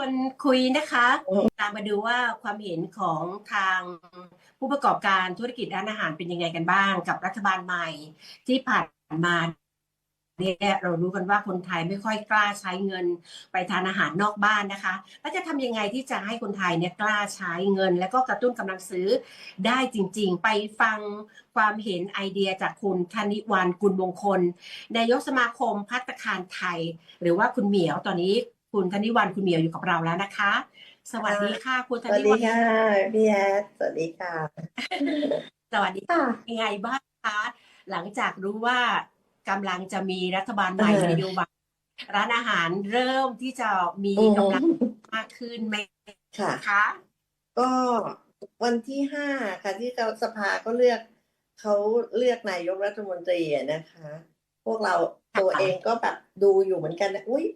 วนคุยนะคะอืมตามมาดูว่าความเห็นของทางผู้ประกอบการธุรกิจร้านอาหารเป็นยังไงกันบ้าง กับรัฐบาลใหม่ที่ผ่านมาเนี่ยเรารู้กันว่าคนไทยไม่ค่อยกล้าใช้เงินไปทานอาหารนอกบ้านนะคะแล้วจะทำยังไงที่จะให้คนไทยเนี่ยกล้าใช้เงิน และก็กระตุ้นกำลังซื้อได้จริง ๆ ไปฟังความเห็นไอเดียจากคุณธนิวันกุลมงคลนายกสมาคมพัตตาคารไทย หรือว่าคุณเหมียวตอนนี้ คุณธนิวันคุณเหมียวอยู่กับเราแล้วนะคะ สวัสดีค่ะ คุณสธวัสนิดีวันค่ะพี่แอดสวัสดีค่ะ สวัสดีค่ะ ยังไงบ้างคะหลังจากรู้ว่ากำลังจะมีรัฐบาลใหม่เออ นโยบายร้านอาหารเริ่มที่จะมีอืมกำลังมากขึ้นไหมค่ะ คะ ก็วันที่ห้าค่ะที่เขาสภาก็เลือกเขาเลือกนายกรัฐมนตรีอะนะคะ พวกเราตัวเองก็แบบดูอยู่เหมือนกันนะอุ้ย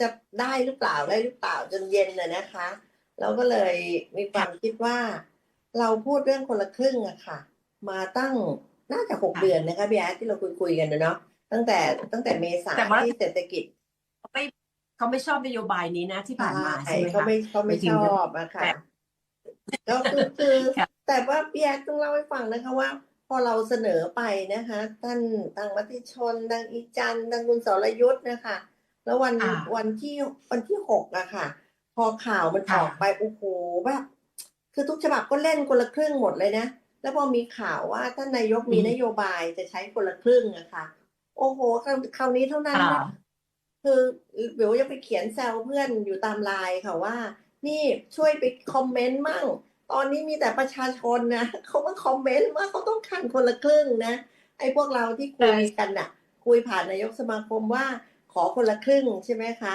จะได้หรือเปล่าได้หรือเปล่าจนเย็นน่ะนะคะ เราก็เลยมีความคิดว่า เราพูดเรื่องคนละครึ่งอะค่ะ มาตั้งน่าจะหกเดือนนะคะพี่แอดที่เราคุยคุยๆกันนะเนาะตั้งแต่ตั้งแต่เมษาที่เศรษฐกิจเขาไม่เขาไม่ชอบนโยบายนี้นะที่ผ่านมาใช่ใช่ไหมเขาคะไม่เขาไม่ไม่ถึชงอบอะค่ะแต่ก็คือคือค่ะแต่ว่าพี่แอ๊ดต้องเล่าให้ฟังนะคะว่า พอเราเสนอไปนะคะ ท่านทางมติชนทางอีจันทร์ทางคุณสรยุทธ์นะคะ แล้ววันอ่า วันที่วันที่หกอะค่ะ พอข่าวมันอค่ะ อกไปโอ้โหแบบคือทุกฉบับก็เล่นคนละครึ่งหมดเลยนะ แล้วพอมีข่าวว่าท่านนายกมีนโยบายจะใช้คนละครึ่งอะค่ะ โอ้โหคราวคราวนี้เท่านั้นค่ะ นะคือเดี๋ยวยังไปเขียนแซวเพื่อนอยู่ตามไลน์ค่ะว่า นี่ช่วยไปคอมเมนต์มั่ง ตอนนี้มีแต่ประชาชนนะ เขามาคอมเมนต์ว่าเขาต้องการคนละครึ่งนะ ไอ้พวกเราที่คุยกันน่ะ คุยผ่านนายกสมาคมว่าข อคนละครึ่งใช่ไหมคะ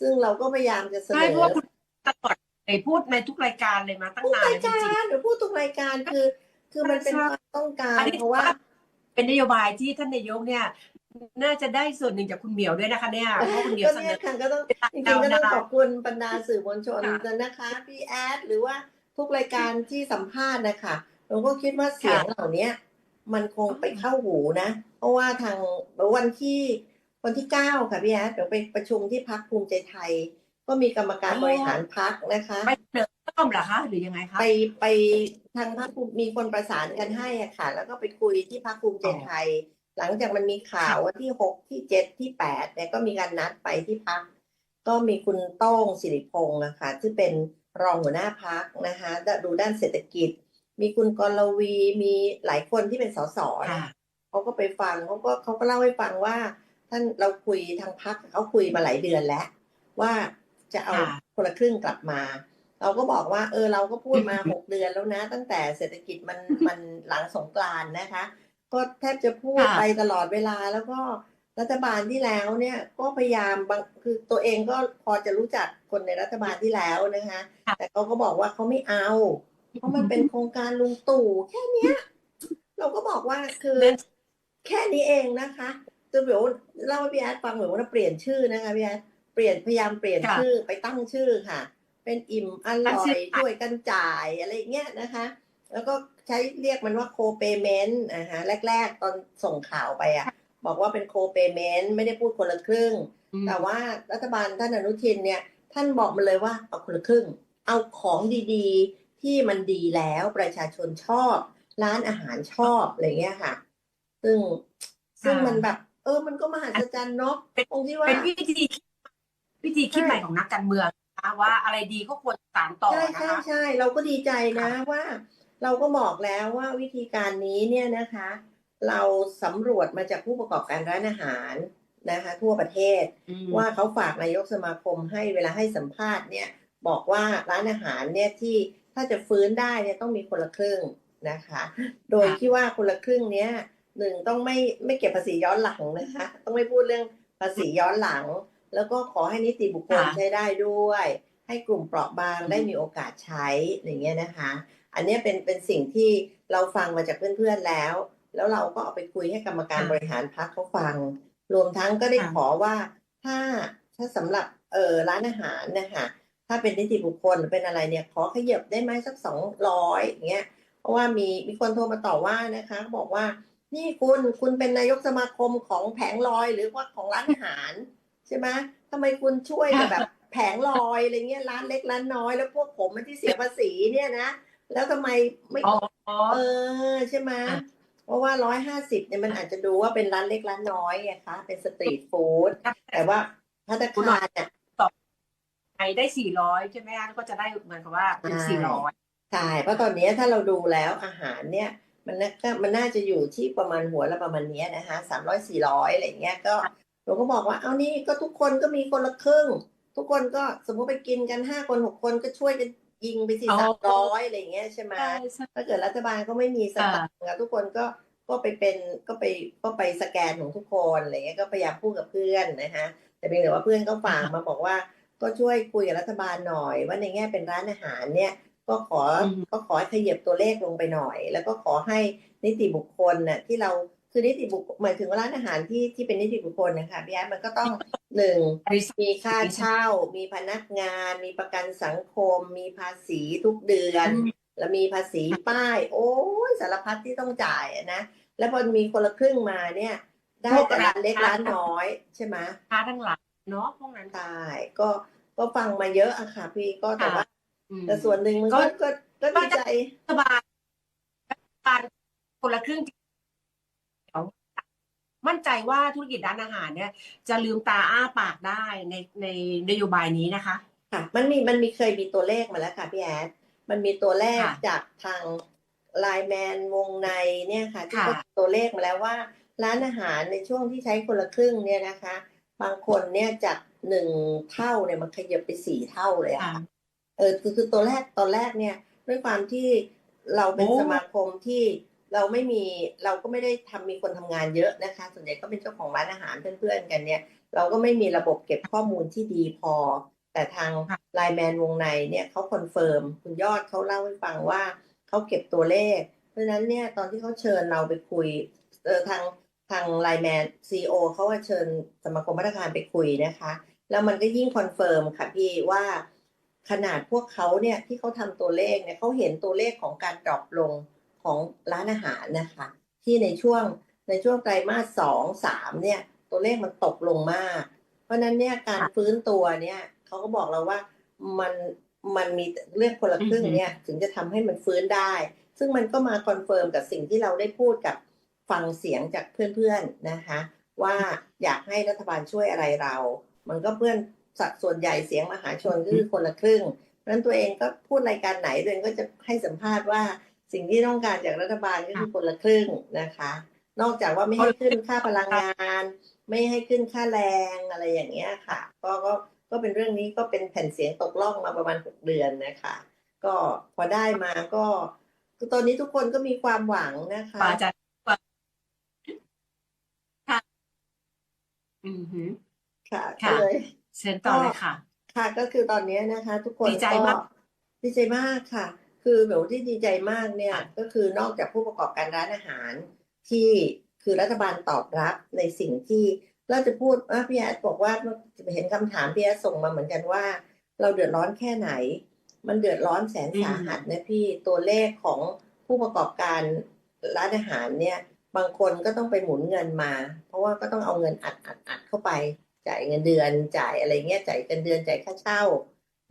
ซึ่งเราก็พยายามจะเสนใช่อเพราะว่าคุณตลอดเลยพูดในทุกรายการเลยมาตั้งพูดนานราแล้ยวจการิงรหรือพูดทุกรายการคือ คือมันเป็นความต้องการอันนี้เพราะว่า เป็นนโยบายที่ท่านนายกเนี่ย น่าจะได้ส่วนหนึ่งจากคุณเหมียวด้วยนะคะเนี่ยเพราะว่าคุณเหมียวก็เสนเนี่ยอ ค่ะก็ต้องจริงๆก็ต้องขอบคุณบรรดาสื่อมวลชนนะคะพี่แอดหรือว่าทุกรายการที่สัมภาษณ์นะคะเราก็คิดว่าเสียงเหล่านี้มันคงไปเข้าหูนะ เพราะว่าทางวันที่ วันที่เก้าค่ะพี่แอดเดี๋ยวไปประชุมที่พักภูมิใจไทย ก็มีกรรมการบริหารพักนะคะ ไปเสนอเพิ่มเหรอคะ หรือยังไงคะ ไปไปทางพรรคภูมิมีคนประสานกันให้อะค่ะ แล้วก็ไปคุยที่พรรคภูมิใจไทย หลังจากมันมีข่าวว่าที่หกที่เจ็ดที่แปดเนี่ยก็มีการนัดไปที่พักก็มีคุณโต้งสิริพงศ์นะคะที่เป็นรองหัวหน้าพักนะคะดูด้านเศรษฐกิจ มีคุณกรวีมีหลายคนที่เป็นสสนะค่ะเขาก็ไปฟังเขาก็เขาก็เล่าให้ฟังว่า ท่านเราคุยทางพักเขาคุยมาหลายเดือนแล้ว ว่าจะเอาค่ะคนละครึ่งกลับมา เราก็บอกว่า เออ เราก็พูดมาอืมหกเดือนแล้วนะ ตั้งแต่เศรษฐกิจมันมันหลังสงกรานต์นะคะ ก็แทบจะพูดค่ะไปตลอดเวลาแล้วก็รัฐบาลที่แล้วเนี่ยก็พยายามบางคือตัวเองก็พอจะรู้จักคนในรัฐบาลที่แล้วนะคะค่ะแต่เขาก็บอกว่าเขาไม่เอา เพราะมันเป็นโครงการลุงตู่แค่เนี้ย เราก็บอกว่าคือนั่นแค่นี้เองนะคะ จะเดี๋ยวเล่าให้พี่แอดฟังเหมือนว่าเปลี่ยนชื่อนะคะพี่แอดเปลี่ยนพยายามเปลี่ยนค่ะชื่อไปตั้งชื่อค่ะ เป็นอิ่มอตั้งร่อชื่ยอช่วยกันจ่ายอะไรอย่างเงี้ยนะคะ แล้วก็ใช้เรียกมันว่าโคเปเมนต์อ่าฮะแรก ๆ ตอนส่งข่าวไปอะ บอกว่าเป็นโคเปเมนต์ไม่ได้พูดคนละครึ่งอืมแต่ว่ารัฐบาลท่านอนุทินเนี่ย ท่านบอกมาเลยว่าเอาคนละครึ่ง เอาของดีๆ ที่มันดีแล้วประชาชนชอบ ร้านอาหารชอบอะไรเงี้ยค่ะ ซึ่งซึ่งมันแบบเออมันก็มหัศจรรย์เนาะตรงที่ว่าเป็นวิธีคิดวิธีคิดใช่ใหม่ของนักการเมืองนะคะว่าอะไรดีก็ควรสานต่อใช่นะใช่คะใช่เราก็ดีใจนะค่ะว่า เราก็บอกแล้วว่าวิธีการนี้เนี่ยนะคะ เราสำรวจมาจากผู้ประกอบการร้านอาหารนะคะ ทั่วประเทศอืมว่าเขาฝากนายกสมาคมให้เวลาให้สัมภาษณ์เนี่ย บอกว่าร้านอาหารเนี่ยที่ถ้าจะฟื้นได้เนี่ยต้องมีคนละครึ่งนะคะ โดยที่ว่าคนละครึ่งเนี้ย หนึ่งต้องไม่ไม่เก็บภาษีย้อนหลังนะคะ ต้องไม่พูดเรื่องภาษีย้อนหลัง แล้วก็ขอให้นิติบุคคลค่ะใช้ได้ด้วย ให้กลุ่มเปราะบางอืมได้มีโอกาสใช้อย่างเงี้ยนะคะ อันเนี้ยเป็นเป็นสิ่งที่เราฟังมาจากเพื่อนๆแล้ว แล้วเราก็เอาไปคุยให้กรรมการบริหารพักเขาฟัง รวมทั้งก็ได้ขอว่าถ้าถ้าสำหรับเออร้านอาหารนะคะถ้าเป็นนิติบุคคลหรือเป็นอะไรเนี่ย ขอขยับได้ไหมสักสองร้อยอย่างเงี้ยเพราะว่ามีมีคนโทรมาต่อว่านะคะเขาบอกว่า นี่คุณคุณเป็นนายกสมาคมของแผงลอยหรือว่าของร้านอาหารใช่ไหมทำไมคุณช่วยแต่แบบแผงลอยอะไรเงี้ยร้านเล็กร้านน้อยแล้วพวกผมมันที่เสียภาษีเนี่ยนะแล้วทำไมไม่อ๋อเออใช่ไหมอะเพราะว่าร้อยห้าสิบเนี่ยมันอาจจะดูว่าเป็นร้านเล็กร้านน้อยไงคะเป็นสตรีทฟู้ดแต่ว่าพัตตาคารเนี่ยใครได้สี่ร้อยใช่ไหมคะก็จะได้เหมือนกับว่าเป็นใช่สี่ร้อยใช่เพราะตอนนี้ถ้าเราดูแล้วอาหารเนี่ย มันน่าก็มันน่าจะอยู่ที่ประมาณหัวละประมาณเนี้ยนะคะสามร้อยสี่ร้อยอะไรเงี้ยก็เราก็บอกว่าเอานี่ก็ทุกคนก็มีคนละครึ่ง ทุกคนก็สมมติไปกินกันห้าคนหกคนก็ช่วยกันยิงไปสี่สามร้อยอะไรเงี้ยใช่ไหมถ้าเกิดรัฐบาลก็ไม่มีสตางค์อะทุกคนก็ก็ไปเป็นก็ไปก็ไปสแกนของทุกคนอะไรเงี้ยก็พยายามพูดกับเพื่อนนะฮะแต่เพียงแต่ว่าเพื่อนก็ฝากมาบอกว่าก็ช่วยคุยกับรัฐบาลหน่อย ว่าในแง่เป็นร้านอาหารเนี่ย ก็ขอก็ขอให้ขยับตัวเลขลงไปหน่อย แล้วก็ขอให้นิติบุคคลน่ะที่เราคือนิติบุคคลหมายถึงว่าร้านอาหารที่ที่เป็นนิติบุคคลนะคะพี่แอดมันก็ต้องหนึ่งมีค่าเช่า มีพนักงาน มีประกันสังคม มีภาษีทุกเดือน แล้วมีภาษีป้าย โอ้ยสารพัดที่ต้องจ่ายอะนะแล้วพอมีคนละครึ่งมาเนี่ย ได้แต่ร้านเล็กร้านน้อยใช่ไหมค้าทั้งหลังเนาะพวกนั้นใช่ก็ก็ฟังมาเยอะอะค่ะพี่ก็แต่ว่าอืม แต่ส่วนหนึ่งมันก็ก็ก็ก็ดีใจรัฐบาลรัฐบาลคนละครึ่งมั่นใจว่าธุรกิจร้านอาหารเนี่ย จะลืมตาอ้าปากได้ในในนโยบายนี้นะคะ ค่ะ มันมีมันมีเคยมีตัวเลขมาแล้วค่ะพี่แอดมันมีตัวเลขค่ะจากทางไลแมนวงในเนี่ยค่ะที่ค่ะเขาตัวเลขมาแล้วว่า ร้านอาหารในช่วงที่ใช้คนละครึ่งเนี่ยนะคะ บางคนเนี่ยจากหนึ่งเท่าเนี่ยมันขยับไปสี่เท่าเลยอะค่ะค่ะ เออคือคือตัวแรกตอนแรกเนี่ย ด้วยความที่เราเป็นโอ้สมาคมที่เราไม่มีเราก็ไม่ได้ทำมีคนทำงานเยอะนะคะ ส่วนใหญ่ก็เป็นเจ้าของร้านอาหารเพื่อนๆกันเนี่ย เราก็ไม่มีระบบเก็บข้อมูลที่ดีพอ แต่ทางไลแมนวงในเนี่ยเขาคอนเฟิร์มคุณยอดเขาเล่าให้ฟังว่าเขาเก็บตัวเลข เพราะฉะนั้นเนี่ยตอนที่เขาเชิญเราไปคุยเออทางทางไลแมนซีโอเขาว่าเชิญสมาคมมาตรการไปคุยนะคะ แล้วมันก็ยิ่งคอนเฟิร์มค่ะพี่ว่า ขนาดพวกเขาเนี่ยที่เขาทำตัวเลขเนี่ยเขาเห็นตัวเลขของการดรอปลงของร้านอาหารนะคะ ที่ในช่วงในช่วงไตรมาสสองสามเนี่ยตัวเลขมันตกลงมาก เพราะฉะนั้นเนี่ยการฟื้นตัวเนี่ยเขาก็บอกเราว่ามันมันมีเรื่องคนละครึ่งเนี่ยถึงจะทำให้มันฟื้นได้ ซึ่งมันก็มาคอนเฟิร์มกับสิ่งที่เราได้พูดกับฟังเสียงจากเพื่อนๆนะคะ ว่าอยากให้รัฐบาลช่วยอะไรเรา มันก็เพื่อน สัดส่วนใหญ่เสียงมหาชนก็คือคนละครึ่งเพราะฉะนั้นตัวเองก็พูดรายการไหนตัวเองก็จะให้สัมภาษณ์ว่าสิ่งที่ต้องการจากรัฐบาลก็คือคนละครึ่งนะคะ นอกจากว่าไม่ให้ขึ้นค่าพลังงาน ไม่ให้ขึ้นค่าแรงอะไรอย่างเงี้ยค่ะ ก็ก็ก็เป็นเรื่องนี้ก็เป็นแผ่นเสียงตกล่องมาประมาณหกเดือนนะคะ ก็พอได้มาก็คือตอนนี้ทุกคนก็มีความหวังนะคะปาจะค่ะ อือหือค่ะค่ะก็เลย เชิญต่อเลยค่ะ ค่ะก็คือตอนนี้นะคะ ทุกคนดีใจมากดีใจมากค่ะ คือแบบที่ดีใจมากเนี่ยก็คือนอกจากผู้ประกอบการร้านอาหารที่คือรัฐบาลตอบรับในสิ่งที่เราจะพูดว่าพี่แอดบอกว่าเห็นคำถามพี่แอดส่งมาเหมือนกันว่า เราเดือดร้อนแค่ไหน มันเดือดร้อนแสนสาหัสนะพี่ตัวเลขของผู้ประกอบการร้านอาหารเนี่ย บางคนก็ต้องไปหมุนเงินมา เพราะว่าก็ต้องเอาเงินอัดอัดอัดเข้าไป จ่ายเงินเดือนจ่ายอะไรเงี้ยจ่ายเงินเดือนจ่ายค่าเช่า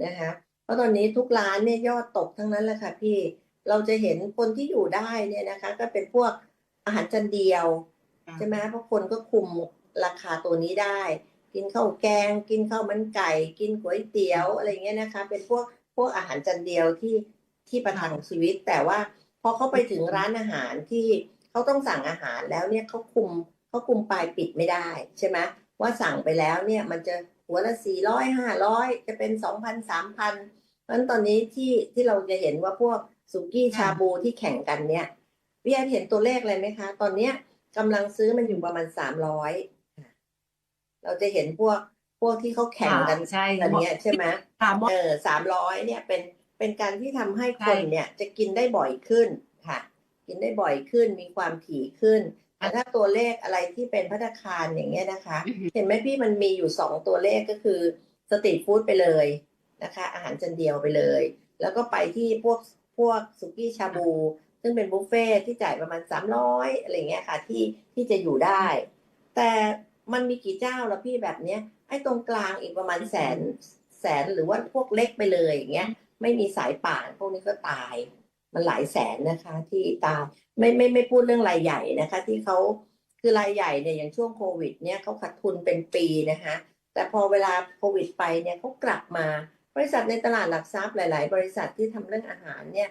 นะคะ เพราะตอนนี้ทุกร้านเนี่ยยอดตกทั้งนั้นแหละค่ะพี่เราจะเห็นคนที่อยู่ได้เนี่ยนะคะ ก็เป็นพวกอาหารจานเดียวใช่ไหมเพราะคนก็คุมราคาตัวนี้ได้ กินข้าวแกง กินข้าวมันไก่ กินก๋วยเตี๋ยวอะไรเงี้ยนะคะ เป็นพวกพวกอาหารจานเดียวที่ที่ประทังชีวิต แต่ว่าพอเขาไปถึงร้านอาหารที่เขาต้องสั่งอาหารแล้วเนี่ยเขาคุมเขาคุมปลายปิดไม่ได้ใช่ไหม ว่าสั่งไปแล้วเนี่ยมันจะหัวละสี่ร้อยห้าร้อยจะเป็นสองพันสามพันเพราะฉะนั้นตอนนี้ที่ที่เราจะเห็นว่าพวกสุกี้ชาบูที่แข่งกันเนี่ยพี่แอนเห็นตัวเลขเลยไหมคะ ตอนเนี้ยกำลังซื้อมันอยู่ประมาณสามร้อยเราจะเห็นพวกพวกที่เขาแข่งกันใช่อันเนี้ยใช่ไหมถามว่าเออสามร้อยเนี่ยเป็นเป็นการที่ทำให้คนใช่เนี่ยจะกินได้บ่อยขึ้นค่ะ กินได้บ่อยขึ้นมีความถี่ขึ้นแต่ ถ้าตัวเลขอะไรที่เป็นพัตตาคารอย่างเงี้ยนะคะอือหือเห็นไหมพี่มันมีอยู่สองตัวเลขก็คือสตรีทฟู้ดไปเลยนะคะ อาหารจานเดียวไปเลย แล้วก็ไปที่พวกพวกสุกี้ชาบู ซึ่งเป็นบุฟเฟ่ที่จ่ายประมาณสามร้อยอะไรเงี้ยค่ะที่ที่จะอยู่ได้ แต่มันมีกี่เจ้าแล้วพี่แบบเนี้ยไอ้ตรงกลางอีกประมาณแสนแสนหรือว่าพวกเล็กไปเลยอย่างเงี้ยไม่มีสายป่านพวกนี้ก็ตาย มันหลายแสนนะคะที่ตายไม่ไม่ไม่พูดเรื่องรายใหญ่นะคะ ที่เขาคือรายใหญ่เนี่ยอย่างช่วงโควิดเนี่ยเขาขาดทุนเป็นปีนะคะแต่พอเวลาโควิดไปเนี่ยเขากลับมาบริษัทในตลาดหลักทรัพย์หลาย ๆ บริษัทที่ทำเรื่องอาหารเนี่ย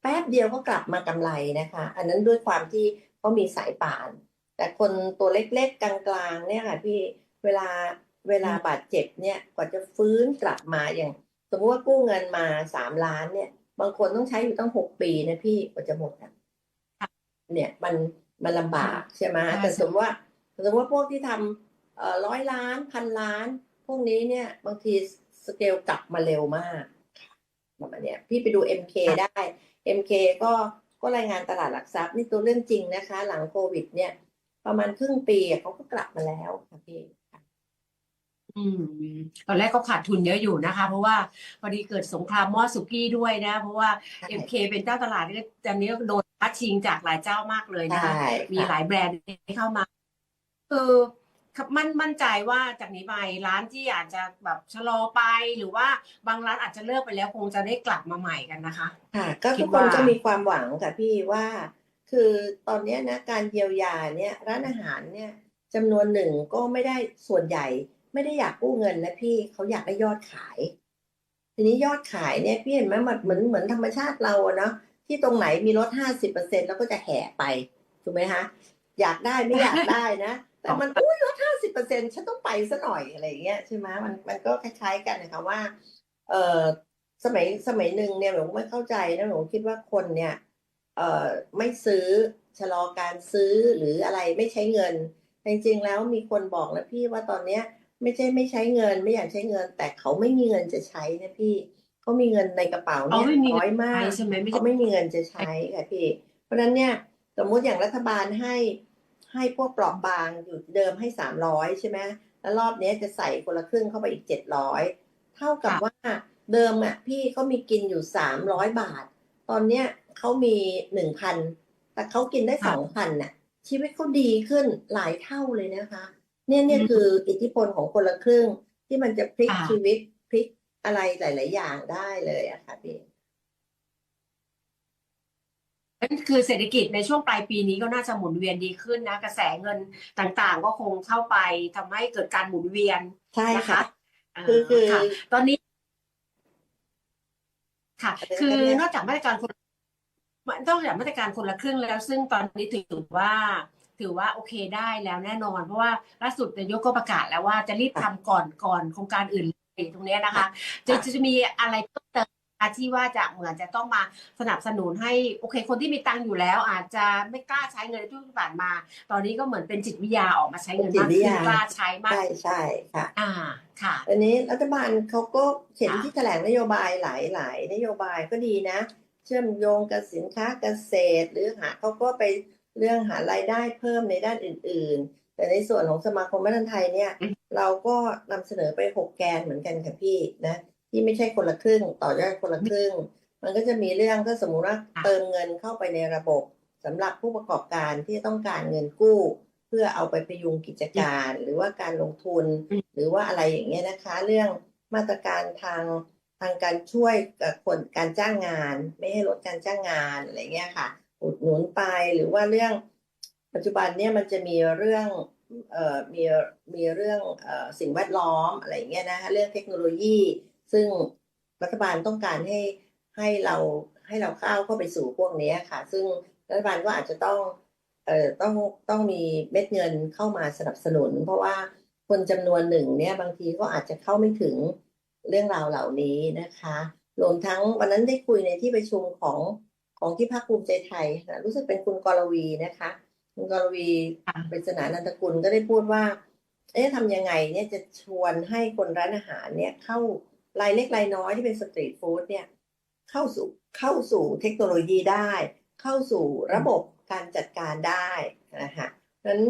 แป๊บเดียวก็กลับมากำไรนะคะ อันนั้นด้วยความที่เขามีสายป่าน แต่คนตัวเล็กๆ กลางๆเนี่ยค่ะพี่เวลาเวลาบาดเจ็บเนี่ยกว่าจะฟื้นกลับมาอย่าง สมมติว่ากู้เงินมาสามล้านเนี่ย บางคนต้องใช้อยู่ตั้งหกปีนะพี่กว่าจะหมดอะเนี่ยมันมันลำบากใช่ไหมใช่แต่สมมติว่าสมมติว่าพวกที่ทำเอ่อร้อยล้านพันล้าน พวกนี้เนี่ย บางทีสเกลกลับมาเร็วมากประมาณเนี้ยพี่ไปดู MK ได้ MK ก็ก็รายงานตลาดหลักทรัพย์นี่ตัวเรื่องจริงนะคะ หลังโควิด เนี่ย ประมาณครึ่งปีอะเขาก็กลับมาแล้วค่ะพี่ อืม ตอนแรกก็ขาดทุนเยอะอยู่นะคะ เพราะว่าพอดีเกิดสงครามหม้อสุกี้ด้วยนะ เพราะว่า ใช่ MK เป็นเจ้าตลาดที่ตอนนี้ก็โดนพัดชิงจากหลายเจ้ามากเลยนะคะใช่มีหค่ะลายแบรนด์ที่เข้ามาคือมั่นมั่นใจว่าจากนี้ไปร้านที่อาจจะแบบชะลอไปหรือว่าบางร้านอาจจะเลิกไปแล้วคงจะได้กลับมาใหม่กันนะคะ ค่ะก็คิทุดกคนว่า ก็มีความหวังค่ะพี่ว่า คือตอนเนี้ยนะการเยียวยาเนี่ยร้านอาหารเนี่ยจำนวนหนึ่งก็ไม่ได้ส่วนใหญ่ ไม่ได้อยากกู้เงินนะพี่เขาอยากได้ยอดขาย ทีนี้ยอดขายเนี่ยพี่เห็นไหมมันเหมือนเหมือนธรรมชาติเราอะเนาะที่ตรงไหนมีลดห้าสิบเปอร์เซ็นแล้วก็จะแห่ไปถูกไหมคะอยากได้ไม่อยากได้นะ แต่มันอุ้ยลดห้าสิบเปอร์เซ็นฉันต้องไปซะหน่อยอะไรอย่างเงี้ยใช่ไหมมันมันก็คล้ายๆกันนะคะว่า เออสมัยสมัยหนึ่งเนี่ยหนูไม่เข้าใจนะหนูคิดว่าคนเนี่ยเอ่อไม่ซื้อชะลอการซื้อหรืออะไรไม่ใช้เงินแต่จริงๆแล้วมีคนบอกนะพี่ว่าตอนเนี้ย ไม่ใช่ไม่ใช้เงิน ไม่อยากใช้เงิน แต่เขาไม่มีเงินจะใช้นะพี่เขามีเงินในกระเป๋าเอาเนี่ยไม่มีน้อยมากใช่ไหมไม่เขาใช่ไม่มีเงินจะใช้ค่ะพี่ เพราะฉะนั้นเนี่ยสมมุติอย่างรัฐบาลให้ให้พวกเปราะบางอยู่เดิมให้สามร้อยใช่ไหมแล้วรอบเนี้ยจะใส่คนละครึ่งเข้าไปอีกเจ็ดร้อยเท่ากับว่าเดิมอะพี่เขามีกินอยู่สามร้อยบาท ตอนเนี้ยเขามีหนึ่งพันแต่เขากินได้สองพันน่ะ ชีวิตเขาดีขึ้นหลายเท่าเลยนะคะ เนี่ยเนี่ยคืออิทธิพลของคนละครึ่ง ที่มันจะพลิกชีวิตพลิกอะไรหลาย ๆ อย่างได้เลยอะค่ะพี่นั่นคือเศรษฐกิจในช่วงปลายปีนี้ก็น่าจะหมุนเวียนดีขึ้นนะ กระแสเงินต่างๆ ก็คงเข้าไปทำให้เกิดการหมุนเวียนใช่นะคะค่ะเอ่อคือคือค่ะตอนนี้ ค่ะอะไรนะคะคือเนี่ยนอกจากมาตรการคนมันต้องจากมาตรการคนละครึ่งแล้ว ซึ่งตอนนี้ถือว่า ถือว่าโอเคได้แล้วแน่นอน เพราะว่าล่าสุดนายกก็ประกาศแล้วว่าจะรีบทำก่อนก่อนโครงการอื่นเลยตรงเนี้ยนะคะจะจะจะมีอะไรเพิ่มเติมคะที่ว่าจะเหมือนจะต้องมาสนับสนุนให้โอเค คนที่มีตังค์อยู่แล้ว อาจจะไม่กล้าใช้เงินในช่วงที่ผ่านมา ตอนนี้ก็เหมือนเป็นจิตวิทยาออกมาใช้เงินมากจิตวิทขึ้นยากล้าใช้มากใช่ใช่ค่ะ อ่าค่ะอันนี้รัฐบาลเขาก็เห็นค่ะที่แถลงนโยบายหลายหลายนโยบายก็ดีนะ เชื่อมโยงกับสินค้าเกษตร หรือหาเขาก็ไป เรื่องหารายได้เพิ่มในด้านอื่น ๆ แต่ในส่วนของสมาคมแม่ทันไทยเนี่ย เราก็นำเสนอไปหกแกนเหมือนกันค่ะพี่นะที่ไม่ใช่คนละครึ่งต่อยอดคนละครึ่ง มันก็จะมีเรื่องถ้าสมมุติว่าค่ะเติมเงินเข้าไปในระบบสำหรับผู้ประกอบการที่ต้องการเงินกู้ เพื่อเอาไปพยุงกิจการ หรือว่าการลงทุนอืมหรือว่าอะไรอย่างเงี้ยนะคะ เรื่องมาตรการทางทางการช่วยกับคนการจ้างงาน ไม่ให้ลดการจ้างงานอะไรเงี้ยค่ะ อุดหนุนไปหรือว่าเรื่องปัจจุบันเนี่ยมันจะมีเรื่องเอ่อมีมีเรื่องเอ่อสิ่งแวดล้อมอะไรเงี้ยนะคะเรื่องเทคโนโลยี ซึ่งรัฐบาลต้องการให้ให้เราให้เราก้าเข้าไปสู่พวกนี้ค่ะ ซึ่งรัฐบาลก็อาจจะต้องเอ่อต้องต้องมีเม็ดเงินเข้ามาสนับสนุน เพราะว่าคนจำนวนหนึ่งเนี่ยบางทีก็อาจจะเข้าไม่ถึงเรื่องราวเหล่านี้นะคะรวมทั้งวันนั้นได้คุยในที่ประชุมของ ของที่พรรคภูมิใจไทยนะรู้สึกเป็นคุณกรวีนะคะ คุณกรวีค่ะปริศนานันทกุลก็ได้พูดว่า เอ๊ะทำยังไงเนี่ยจะชวนให้คนร้านอาหารเนี่ยเข้ารายเล็กรายน้อยที่เป็นสตรีทฟู้ดเนี่ยเข้าสู่เข้าสู่เทคโนโลยีได้ เข้าสู่ระบบการจัดการได้นะคะนั้น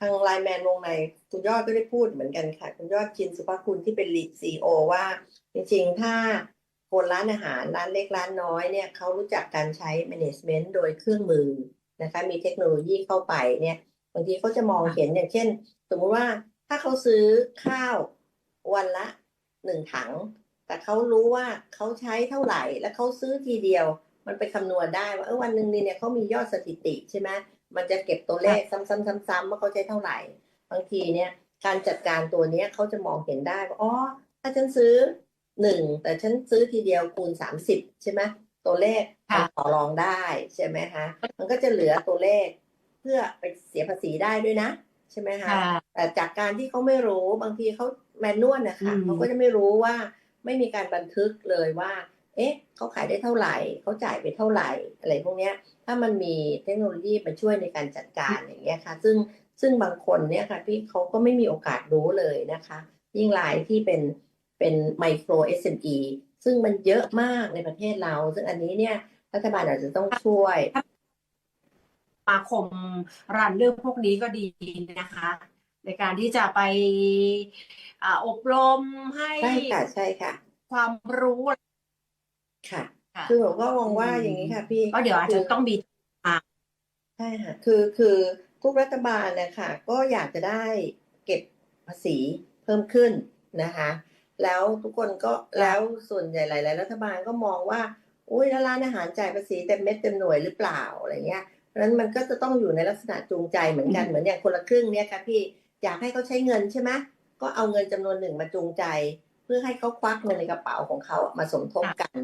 ทางไลน์แมนวงในคุณยอดก็ได้พูดเหมือนกันค่ะ คุณยอดชินสุภคุณที่เป็นลีดซีโอว่า จริงๆ ถ้า คนร้านอาหารร้านเล็กร้านน้อยเนี่ยเขารู้จักการใช้ management โดยเครื่องมือนะคะมีเทคโนโลยีเข้าไปเนี่ยบางทีเขาจะมองเห็นอย่างเช่น สมมุติว่าถ้าเขาซื้อข้าววันละหนึ่งถัง แต่เขารู้ว่าเขาใช้เท่าไหร่ แล้วเขาซื้อทีเดียว มันไปคำนวณได้ว่าเออวันหนึ่งนี่เนี่ยเขามียอดสถิติใช่ไหมมันจะเก็บตัวเลขซ้ำๆๆๆว่าเขาใช้เท่าไหร่ บางทีเนี่ยการจัดการตัวเนี้ยเขาจะมองเห็นได้ว่าอ๋อถ้าฉันซื้อ หนึ่งแต่ฉันซื้อทีเดียวคูณสามสิบใช่ไหมตัวเลขมันต่อรองได้ใช่ไหมคะมันก็จะเหลือตัวเลขเพื่อไปเสียภาษีได้ด้วยนะ ใช่ไหมคะค่ะแต่จากการที่เขาไม่รู้บางทีเขาแมนนวลนะคะอืมเขาก็จะไม่รู้ว่าไม่มีการบันทึกเลยว่า เอ๊ะเขาขายได้เท่าไหร่เขาจ่ายไปเท่าไหร่อะไรพวกเนี้ย ถ้ามันมีเทคโนโลยีมาช่วยในการจัดการอย่างเงี้ยค่ะ ซึ่งซึ่งบางคนเนี่ยค่ะพี่เขาก็ไม่มีโอกาสรู้เลยนะคะ ยิ่งรายที่เป็น เป็นไมโคร SME ซึ่งมันเยอะมากในประเทศเรา ซึ่งอันนี้เนี่ยรัฐบาลอาจจะต้องช่วยสมาคมรันเรื่องพวกนี้ก็ดีนะคะ ในการที่จะไปอ่าอบรมให้ใช่ค่ะใช่ค่ะ ความรู้ค่ะค่ะคือผมก็มองว่าอืมอย่างนี้ค่ะ พี่ก็เดี๋ยวอาจจะต้องมีใช่ค่ะ คือคือทุกรัฐบาลนะคะก็อยากจะได้เก็บภาษีเพิ่มขึ้นนะคะ แล้วทุกคนก็แล้วส่วนใหญ่หลายๆรัฐบาลก็มองว่าอุ้ยแล้วร้านอาหารจ่ายภาษีเต็มเม็ดเต็มหน่วยหรือเปล่าอะไรเงี้ยเพราะฉะนั้นมันก็จะต้องอยู่ในลักษณะจูงใจเหมือนกันเหมือนอย่างคนละครึ่งเนี่ยค่ะพี่อยากให้เขาใช้เงินใช่ไหมก็เอาเงินจำนวนหนึ่งมาจูงใจ เพื่อให้เขาควักเงินในกระเป๋าของเขามาสมทบกัน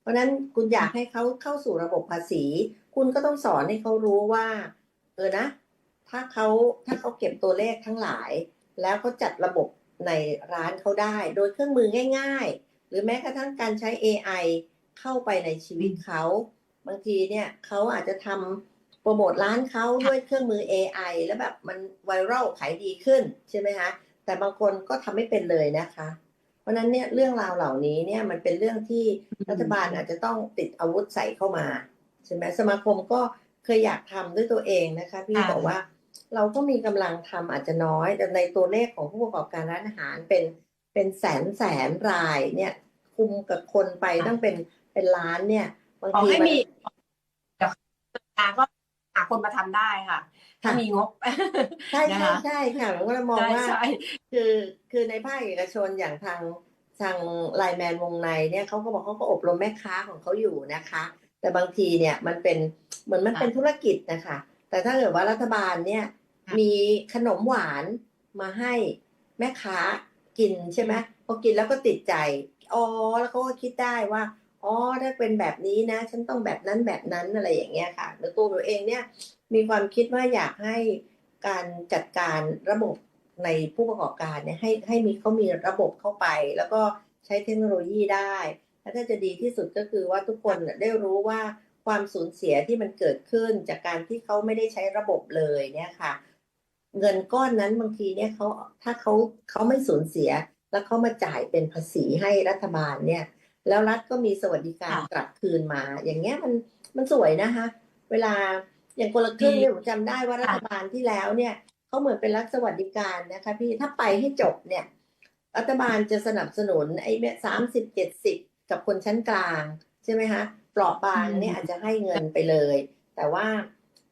เพราะฉะนั้นคุณอยากให้เขาเข้าสู่ระบบภาษี คุณก็ต้องสอนให้เขารู้ว่า เออนะ ถ้าเขาถ้าเขาเก็บตัวเลขทั้งหลาย แล้วเขาจัดระบบ ในร้านเขาได้ โดยเครื่องมือง่าย ๆ หรือแม้กระทั่งการใช้ AI เข้าไปในชีวิตเขา บางทีเนี่ยเขาอาจจะทำโปรโมทร้านเขาด้วยเครื่องมือ AI แล้วแบบมันไวรัลขายดีขึ้นใช่ไหมคะแต่บางคนก็ทำไม่เป็นเลยนะคะ เพราะฉะนั้นเนี่ยเรื่องราวเหล่านี้เนี่ยมันเป็นเรื่องที่รัฐบาลอาจจะต้องติดอาวุธใส่เข้ามาใช่ไหมสมาคมก็เคยอยากทำด้วยตัวเองนะคะ พี่ค่ะบอกว่า เราก็มีกำลังทำอาจจะน้อย แต่ในตัวเลขของผู้ประกอบการร้านอาหารเป็นเป็นแสนแสนรายเนี่ยคุมกับคนไปต้องเป็นเป็นล้านเนี่ยบางขอทีให้มันมีเดี๋ยวก็หาคนมาทำได้ค่ะ ถ้ามีงบ ใช่นะใช่คะใช่ค่ะผมก็เลยมองใช่ว่าใช่คือคือในภาคเอกชนอย่างทางทางไลแมนวงในเนี่ยเขาก็บอกเขาก็อบรมแม่ค้าของเขาอยู่นะคะ แต่บางทีเนี่ยมันเป็นเหมือนมันเป็นธุรกิจนะคะ แต่ถ้าเกิดว่ารัฐบาลเนี่ยมีขนมหวานมาให้แม่ค้ากินใช่ไหมพอกินแล้วก็ติดใจอ๋อแล้วเขาก็คิดได้ว่าอ๋อถ้าเป็นแบบนี้นะ ฉันต้องแบบนั้นแบบนั้นอะไรอย่างเงี้ยค่ะแล้วตัวเราเองเนี่ยมีความคิดว่าอยากให้การจัดการระบบในผู้ประกอบการเนี่ยให้ให้มีเขามีระบบเข้าไป แล้วก็ใช้เทคโนโลยีได้ แล้วถ้าจะดีที่สุดก็คือว่าทุกคนน่ะได้รู้ว่า ความสูญเสียที่มันเกิดขึ้นจากการที่เขาไม่ได้ใช้ระบบเลยเนี่ยค่ะ เงินก้อนนั้นบางทีเนี่ยเขาถ้าเขาเขาไม่สูญเสีย แล้วเขามาจ่ายเป็นภาษีให้รัฐบาลเนี่ย แล้วรัฐก็มีสวัสดิการค่ะกลับคืนมา อย่างเงี้ยมันมันสวยนะคะเวลาอย่างคนละครึ่งดีเนี่ยผมจำได้ว่ารัฐบาลที่แล้วเนี่ยเขาเหมือนเป็นรัฐสวัสดิการนะคะพี่ถ้าไปให้จบเนี่ยรัฐบาลจะสนับสนุนไอ้เนี่ยสามสิบเจ็ดสิบกับคนชั้นกลางใช่ไหมคะ เปราะบางเนี่ยอืมอาจจะให้เงินไปเลย แต่ว่า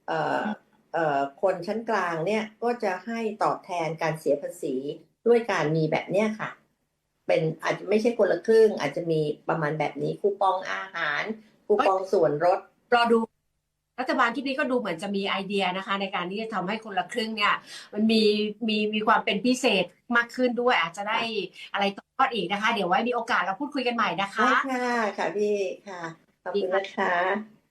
เอ่อเอ่อคนชั้นกลางเนี่ยก็จะให้ตอบแทนการเสียภาษีด้วยการมีแบบเนี้ยค่ะ เป็นอาจจะไม่ใช่คนละครึ่ง อาจจะมีประมาณแบบนี้คูปองอาหาร คูปองส่วนลดรอดูรัฐบาลที่นี้ก็ดูเหมือนจะมีไอเดียนะคะ ในการที่จะทำให้คนละครึ่งเนี่ย มันมีมีมีความเป็นพิเศษมากขึ้นด้วย อาจจะได้อะไรต่อยอดอีกนะคะ เดี๋ยวไว้มีโอกาสเราพูดคุยกันใหม่นะคะได้ค่ะค่ะพี่ค่ะ ขอบคุณนะคะ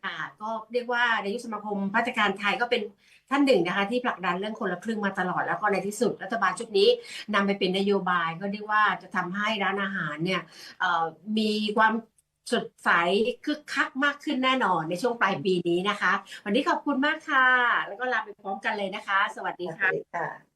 ค่ะก็เรียกว่านายกสมาคมพัฒการไทยก็เป็นท่านหนึ่งนะคะที่ผลักดันเรื่องคนละครึ่งมาตลอด แล้วก็ในที่สุดรัฐบาลชุดนี้นำไปเป็นนโยบาย ก็เรียกว่าจะทำให้ร้านอาหารเนี่ยเอ่อมีความสดใสคึกคักมากขึ้นแน่นอนในช่วงปลายปีนี้นะคะ วันนี้ขอบคุณมากค่ะ แล้วก็ลาไปพร้อมกันเลยนะคะ สวัสดีสวัค่ะสดีค่ะ